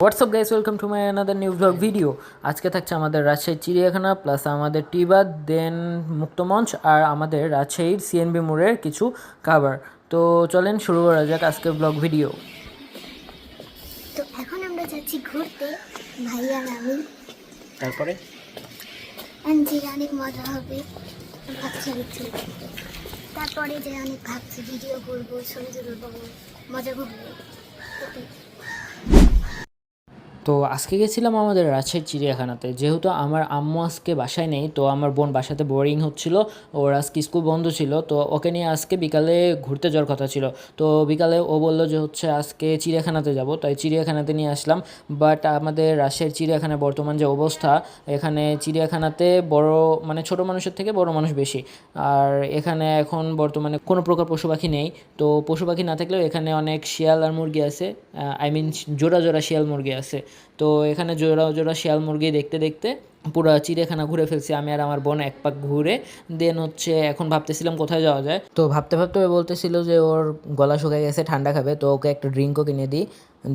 What's up guys welcome to my another new vlog video আজকে থাকছে আমাদের রাজশাহী চিড়িয়াখানা প্লাস আমাদের টিবাদ দেন মুক্তমঞ্চ আর আমাদের রাজশাহীর সিএনবি মোড়ের কিছু খাবার তো চলেন শুরু করা যাক আজকের ব্লগ ভিডিও তো এখন আমরা যাচ্ছি ঘুরতে ভাইয়া আর আমি। তারপরে? অনেক মজা হবে ভাবছি তারপরে যে অনেক ভাবছি ভিডিও করব ছবি তুলবো মজা করব। তো আজকে গেছিলাম আমাদের রাজশাহীর চিড়িয়াখানাতে। যেহেতু আমার আম্মু আজকে বাসায় নেই, তো আমার বোন বাসাতে বোরিং হচ্ছিল, ওর আজকে স্কুল বন্ধ ছিল, তো ওকে নিয়ে আজকে বিকালে ঘুরতে যাওয়ার কথা ছিল। তো বিকালে ও বলল যে হচ্ছে আজকে চিড়িয়াখানাতে যাব, তাই চিড়িয়াখানাতে নিয়ে আসলাম। বাট আমাদের রাজশাহীর চিড়িয়াখানার বর্তমান যে অবস্থা, এখানে চিড়িয়াখানাতে বড় মানে ছোট মানুষের থেকে বড় মানুষ বেশি। আর এখানে এখন বর্তমানে কোনো প্রকার পশু পাখি নেই, তো পশু পাখি না থাকলেও এখানে অনেক শিয়াল আর মুরগি আছে আই মিন জোড়া জোড়া শিয়াল মুরগি আছে। তো এখানে জোড়া জোড়া শিয়াল মুরগি দেখতে দেখতে পুরো চিড়িয়াখানা ঘুরে ফেলছি আমি আর আমার বোন এক পাক ঘুরে। দেন হচ্ছে এখন ভাবতেছিলাম কোথায় যাওয়া যায়। তো ভাবতে ভাবতে ও বলতেছিল যে ওর গলা শুকায় গেছে ঠান্ডা খাবে তো ওকে একটা ড্রিঙ্কও কিনে দিই।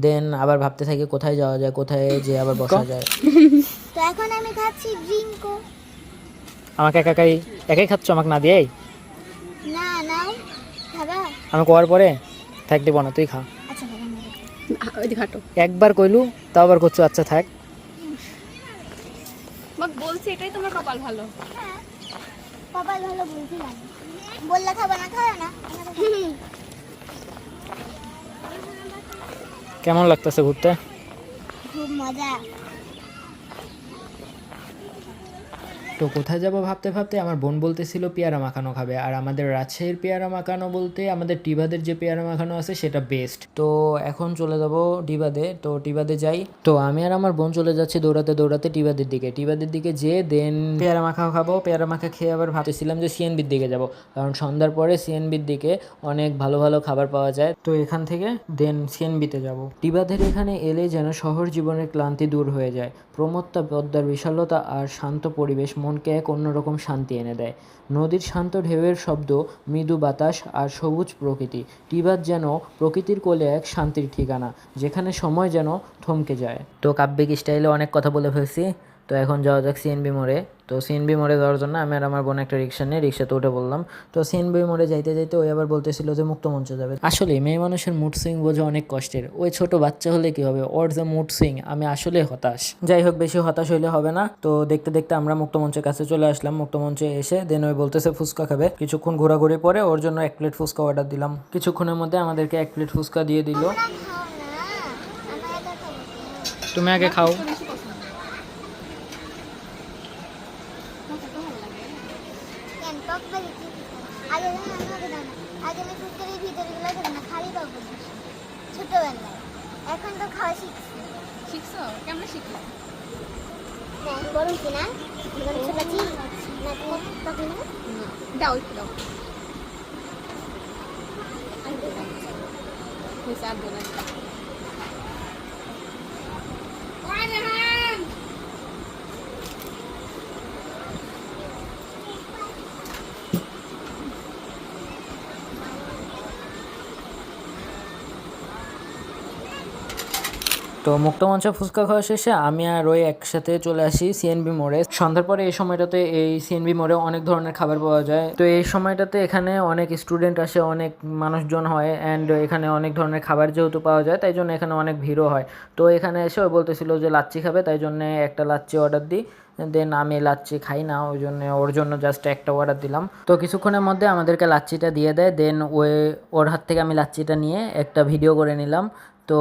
দেন আবার ভাবতে থাকি কোথায় যাওয়া যায় কোথায় যে আবার বসা যায়। তো এখন আমি খাচ্ছি ড্রিঙ্কও আমাকে একা একাই একাই খাচ্ছ আমাকে না দিয়েই? না নাও খাবা? আমি কোয়ার পরে থাক দিব না তুই খা আচ্ছা খাবা না ওইদিকে হাঁটো একবার কইলু তাও আবার করছ আচ্ছা থাক। বলছি এটাই তোমার কপাল ভালো। কপাল ভালো বলছিলাম বললে খাব না খাবে না। কেমন লাগতেছে ঘুরতে? খুব মজা। তো কোথায় যাব ভাবতে ভাবতে আমার বোন বলতেছিল পেয়ারা মাখানো খাবে। আর আমাদের রাজশাহীর পেয়ারা মাখানো বলতে আমাদের টিবাদের যে পেয়ারা মাখানো আছে সেটা বেস্ট তো এখন চলে যাব ডিবাদে। তো টিবাদে যাই। তো আমি আর আমার বোন চলে যাচ্ছি দৌড়াতে দৌড়াতে টিবাদের দিকে। টিবাদের দিকে যেয়ে দেন পেয়ারা মাখা খাব। পেয়ারা মাখা খেয়ে আবার ভাবতেছিলাম যে সিএনবির দিকে যাব। কারণ সন্ধ্যার পরে সিএনবির দিকে অনেক ভালো ভালো খাবার পাওয়া যায়। তো এখান থেকে দেন সিএনবিতে যাব। টিবাদের এখানে এলে যেন শহর জীবনের ক্লান্তি দূর হয়ে যায়। প্রমত্তা পদ্মার বিশালতা আর শান্ত পরিবেশ মনকে এক অন্যরকম শান্তি এনে দেয়। নদীর শান্ত ঢেউয়ের শব্দ, মৃদু বাতাস আর সবুজ প্রকৃতি, টিবাদ যেন প্রকৃতির কোলে এক শান্তির ঠিকানা, যেখানে সময় যেন থমকে যায়। তো কাব্যিক স্টাইলে অনেক কথা বলে ফেলছি। তো এখন যাওয়া যাক সিএনবি মোড়ে। তো সিএনবি মোড়ে যাওয়ার জন্য আমি আর আমার বোন একটা রিক্সা নিয়ে রিক্সাতে উঠে বললাম তো সিএনবি মোড়ে যাইতে যাইতে ওই আবার বলতেছিল যে মুক্ত মঞ্চ যাবে। আসলে মেয়ে মানুষের মুড সুইং বোঝা অনেক কষ্টের। ওই ছোট বাচ্চা হলে কি হবে? ওর যে মুড সুইং আমি আসলে হতাশ। যাই হোক বেশি হতাশ হইলে হবে না। তো দেখতে দেখতে আমরা মুক্ত মঞ্চের কাছে চলে আসলাম। মুক্ত মঞ্চে এসে দেন ওই বলতেছে ফুচকা খাবে। কিছুক্ষণ ঘোরাঘুরি পরে ওর জন্য এক প্লেট ফুচকা অর্ডার দিলাম। কিছুক্ষণের মধ্যে আমাদেরকে এক প্লেট ফুচকা দিয়ে দিল। তুমি আগে খাও। কেন টক বালি কি? আগে না আমাকে দাও না। আগে আমি ফুটকারির ভিতরে গুলো খেতাম না খালি বালি ছোটবেলায়। এখন তো খাওয়া শিখছি। শিখছো? কেমন শিখলো? গরম কি না? গরম ছোটাচ্ছি নাকি টক দাও একটু দাও। আর দেবো না। তো মুক্তমঞ্চে ফুচকা খাওয়া শেষে আমি আর ওই একসাথে চলে আসি সিএনবি মোড়ে। সন্ধ্যার পরে এই সময়টাতে এই সিএনবি মোড়ে অনেক ধরনের খাবার পাওয়া যায়। তো এই সময়টাতে এখানে অনেক স্টুডেন্ট আসে, অনেক মানুষজন হয় অ্যান্ড এখানে অনেক ধরনের খাবার যেহেতু পাওয়া যায়, তাই জন্য এখানে অনেক ভিড়ও হয়। তো এখানে এসে ও বলতেছিল যে লাচ্ছি খাবে, তাই জন্য একটা লাচ্ছি অর্ডার দিই। দেন আমি লাচ্ছি খাই না, ওই জন্য ওর জন্য জাস্ট একটা অর্ডার দিলাম। তো কিছুক্ষণের মধ্যে আমাদেরকে লাচ্ছিটা দিয়ে দেয় দেন ওই ওর হাত থেকে আমি লাচ্ছিটা নিয়ে একটা ভিডিও করে নিলাম। তো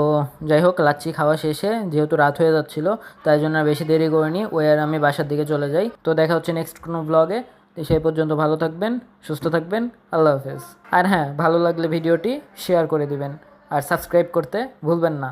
যাই হোক লাচ্ছি খাওয়া শেষে যেহেতু রাত হয়ে যাচ্ছিল, তাই জন্য আর বেশি দেরি করিনি। ওই আর আমি বাসার দিকে চলে যাই। তো দেখা হচ্ছে নেক্সট কোনো ব্লগে তো সেই পর্যন্ত ভালো থাকবেন, সুস্থ থাকবেন, আল্লাহ হাফেজ। আর হ্যাঁ ভালো লাগলে ভিডিওটি শেয়ার করে দিবেন। আর সাবস্ক্রাইব করতে ভুলবেন না।